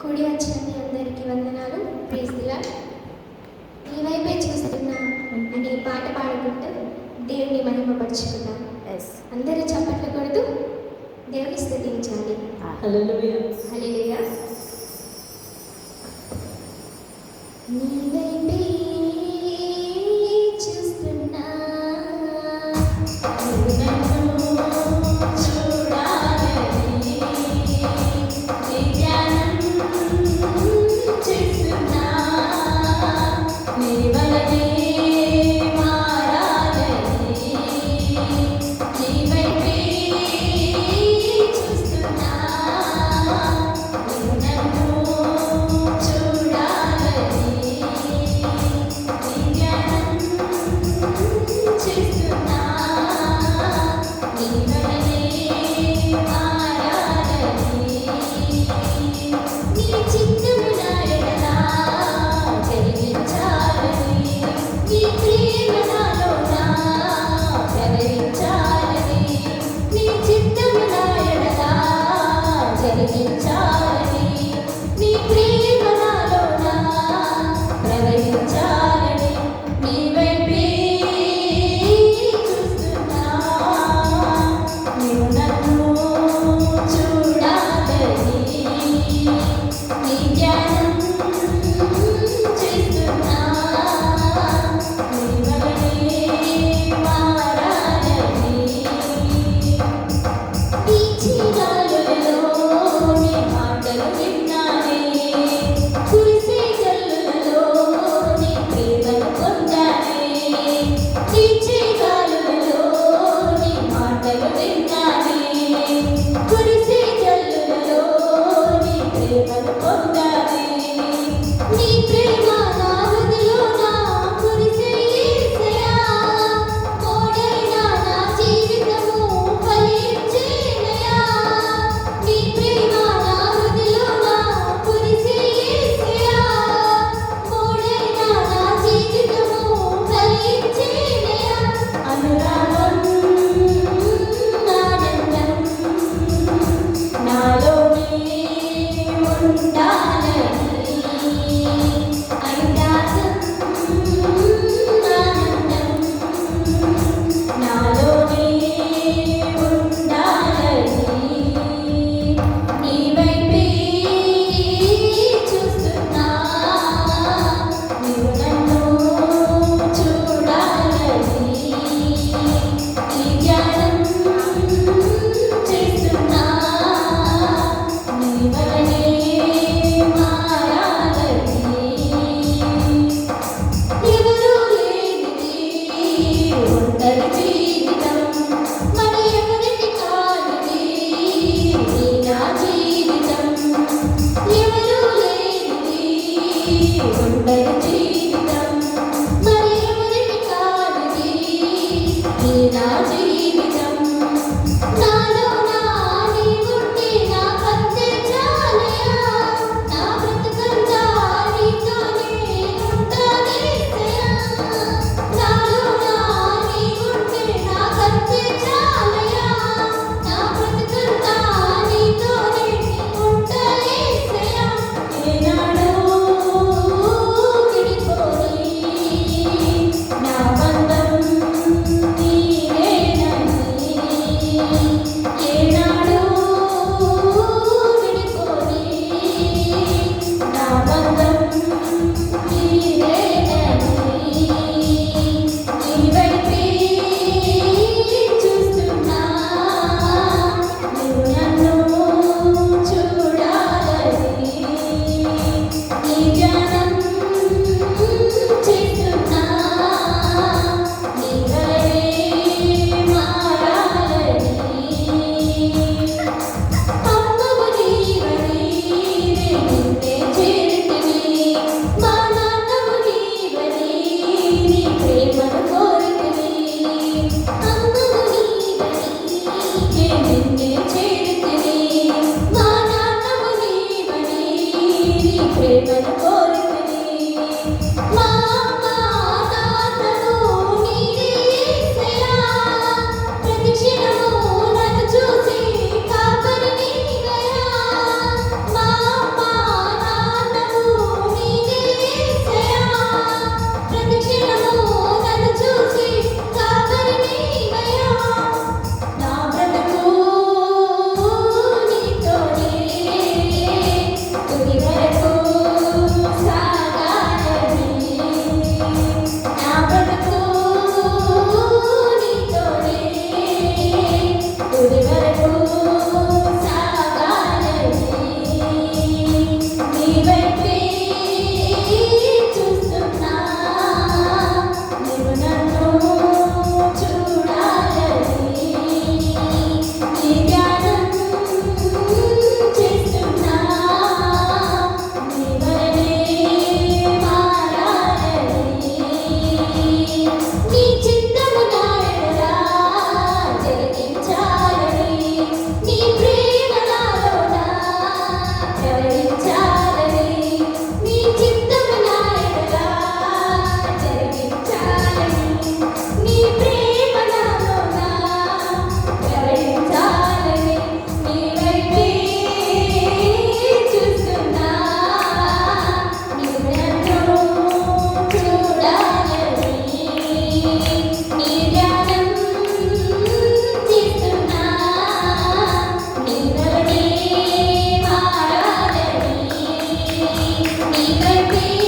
కూడి వచ్చినది అందరికీ వందనాలు. ప్రేస్తులా ఈ వైపే చూస్తున్నా అనే పాట పాడుకుంటూ దేవుని మహిమపరుచుకుందాం. అందరూ చప్పట్లు కొడుతూ దేవుని స్థుతించాలి. నీ వైపే You know. Happy birthday.